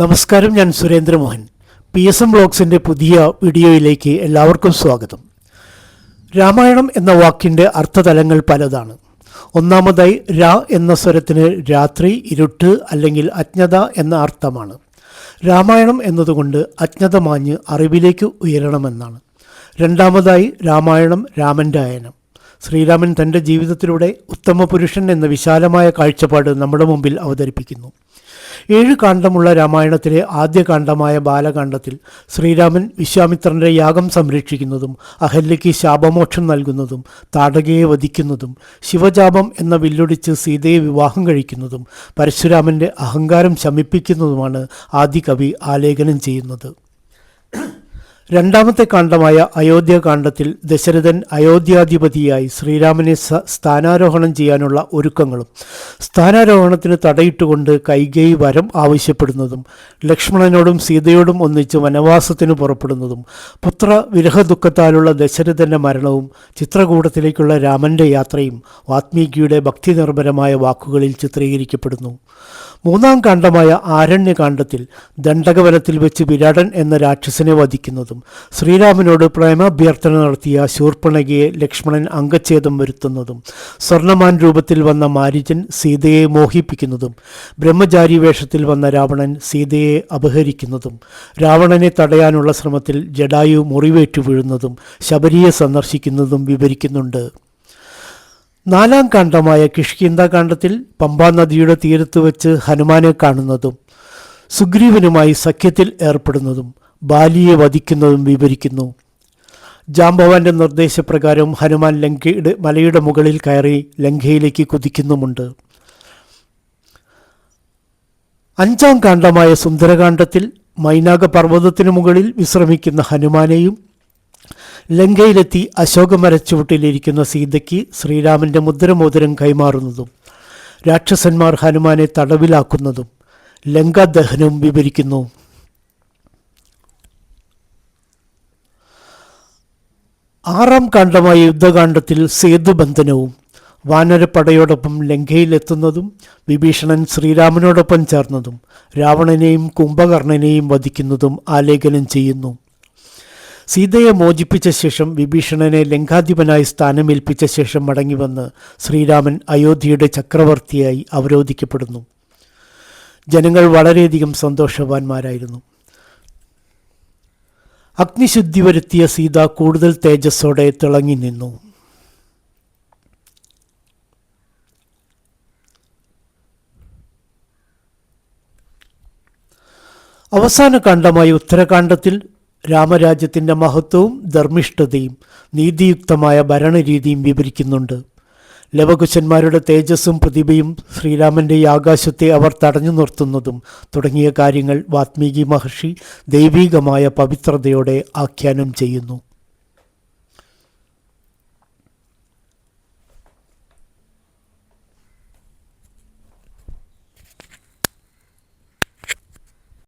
നമസ്കാരം ഞാൻ Surendramohan. P S M ബ്ലോഗ്സിന്റെ പുതിയ വീഡിയോയിലേക്ക് എല്ലാവർക്കും സ്വാഗതം. രാമായണം എന്ന വാക്കിന്റെ അർത്ഥതലങ്ങൾ പലതാണ്. ഒന്നാമതായി രാ എന്ന സ്വരത്തിന് രാത്രി ഇരുട്ട് അല്ലെങ്കിൽ അജ്ഞത എന്ന അർത്ഥമാണ്. രാമായണം എന്നതുകൊണ്ട് അജ്ഞത മാഞ്ഞ് അറിവിലേക്ക് ഉയരണമെന്നാണ്. രണ്ടാമതായി രാമായണം രാമന്റെ അയനം ശ്രീരാമൻ തന്റെ ജീവിതത്തിലൂടെ ഉത്തമ പുരുഷൻ എന്ന വിശാലമായ കാഴ്ചപ്പാട് നമ്മുടെ മുമ്പിൽ അവതരിപ്പിക്കുന്നു. ഏഴ് കാണ്ഡമുള്ള രാമായണത്തിലെ ആദ്യ കാണ്ഡമായ ബാലകാണ്ഡത്തിൽ ശ്രീരാമൻ വിശ്വാമിത്രന്റെ യാഗം സംരക്ഷിക്കുന്നതും അഹല്യയ്ക്ക് ശാപമോക്ഷം നൽകുന്നതും താടകയെ വധിക്കുന്നതും ശിവജാപം എന്ന വില്ലൊടിച്ച് സീതയെ വിവാഹം കഴിക്കുന്നതും പരശുരാമന്റെ അഹങ്കാരം ശമിപ്പിക്കുന്നതുമാണ് ആദ്യ കവി ആലേഖനം ചെയ്യുന്നത്. രണ്ടാമത്തെ കാണ്ഡമായ അയോധ്യാകാന്ഡത്തിൽ ദശരഥൻ അയോധ്യാധിപതിയായി ശ്രീരാമനെ സ്ഥാനാരോഹണം ചെയ്യാനുള്ള ഒരുക്കങ്ങളും സ്ഥാനാരോഹണത്തിന് തടയിട്ടുകൊണ്ട് കൈകൈ വരം ആവശ്യപ്പെടുന്നതും ലക്ഷ്മണനോടും സീതയോടും ഒന്നിച്ച് വനവാസത്തിന് പുറപ്പെടുന്നതും പുത്ര വിരഹദുഃഖത്താലുള്ള ദശരഥന്റെ മരണവും ചിത്രകൂടത്തിലേക്കുള്ള രാമന്റെ യാത്രയും വാത്മീകിയുടെ ഭക്തിനിർഭരമായ വാക്കുകളിൽ ചിത്രീകരിക്കപ്പെടുന്നു. മൂന്നാം കാണ്ഡമായ ആരണ്യകാന്ഡത്തിൽ ദണ്ഡകവനത്തിൽ വെച്ച് വിരാടൻ എന്ന രാക്ഷസനെ വധിക്കുന്നതും ശ്രീരാമനോട് പ്രേമാഭ്യർത്ഥന നടത്തിയ ശൂർപ്പണകയെ ലക്ഷ്മണൻ അംഗച്ഛേദം വരുത്തുന്നതും സ്വർണമാൻ രൂപത്തിൽ വന്ന മാരിജൻ സീതയെ മോഹിപ്പിക്കുന്നതും ബ്രഹ്മചാരി വേഷത്തിൽ വന്ന രാവണൻ സീതയെ അപഹരിക്കുന്നതും രാവണനെ തടയാനുള്ള ശ്രമത്തിൽ ജഡായു മുറിവേറ്റു വീഴുന്നതും ശബരിയെ സന്ദർശിക്കുന്നതും വിവരിക്കുന്നുണ്ട്. നാലാം കാണ്ഡമായ കിഷ്കിന്ദ കാണ്ഡത്തിൽ പമ്പാ നദിയുടെ തീരത്ത് വെച്ച് ഹനുമാനെ കാണുന്നതും സുഗ്രീവനുമായി സഖ്യത്തിൽ ഏർപ്പെടുന്നതും ബാലിയെ വധിക്കുന്നതും വിവരിക്കുന്നു. ജാംബവാന്റെ നിർദ്ദേശപ്രകാരം ഹനുമാൻ ലങ്കയുടെ മലയുടെ മുകളിൽ കയറി ലങ്കയിലേക്ക് കുതിക്കുന്നുമുണ്ട്. അഞ്ചാം കാണ്ഡമായ സുന്ദരകാന്ഡത്തിൽ മൈനാക പർവതത്തിനു മുകളിൽ വിശ്രമിക്കുന്ന ഹനുമാനെയും ലങ്കയിലെത്തി അശോകമരച്ചുവട്ടിലിരിക്കുന്ന സീതയ്ക്ക് ശ്രീരാമന്റെ മുദ്രമോതിരം കൈമാറുന്നതും രാക്ഷസന്മാർ ഹനുമാനെ തടവിലാക്കുന്നതും ലങ്കാദഹനവും വിവരിക്കുന്നു. ആറാം കാണ്ഡമായ യുദ്ധകാന്ഡത്തിൽ സേതുബന്ധനവും വാനരപ്പടയോടൊപ്പം ലങ്കയിലെത്തുന്നതും വിഭീഷണൻ ശ്രീരാമനോടൊപ്പം ചേർന്നതും രാവണനെയും കുംഭകർണനെയും വധിക്കുന്നതും ആലേഖനം ചെയ്യുന്നു. സീതയെ മോചിപ്പിച്ച ശേഷം വിഭീഷണനെ ലങ്കാധിപനായി സ്ഥാനമേൽപ്പിച്ച ശേഷം മടങ്ങിവന്ന് ശ്രീരാമൻ അയോധ്യയുടെ ചക്രവർത്തിയായി അവരോധിക്കപ്പെടുന്നു. ജനങ്ങൾ വളരെയധികം സന്തോഷവാന്മാരായിരുന്നു. അഗ്നിശുദ്ധി വരുത്തിയ സീത കൂടുതൽ തേജസ്സോടെ തിളങ്ങി നിന്നു. അവസാന കാണ്ഡമായ ഉത്തരകാണ്ഡത്തിൽ രാമരാജ്യത്തിന്റെ മഹത്വവും ധർമ്മിഷ്ഠതയും നീതിയുക്തമായ ഭരണരീതിയും വിവരിക്കുന്നുണ്ട്. ലവകുശന്മാരുടെ തേജസ്സും പ്രതിഭയും ശ്രീരാമന്റെ ആകാശത്തെ അവർ തടഞ്ഞു നിർത്തുന്നതും തുടങ്ങിയ കാര്യങ്ങൾ വാത്മീകി മഹർഷി ദൈവീകമായ പവിത്രതയോടെ ആഖ്യാനം ചെയ്യുന്നു.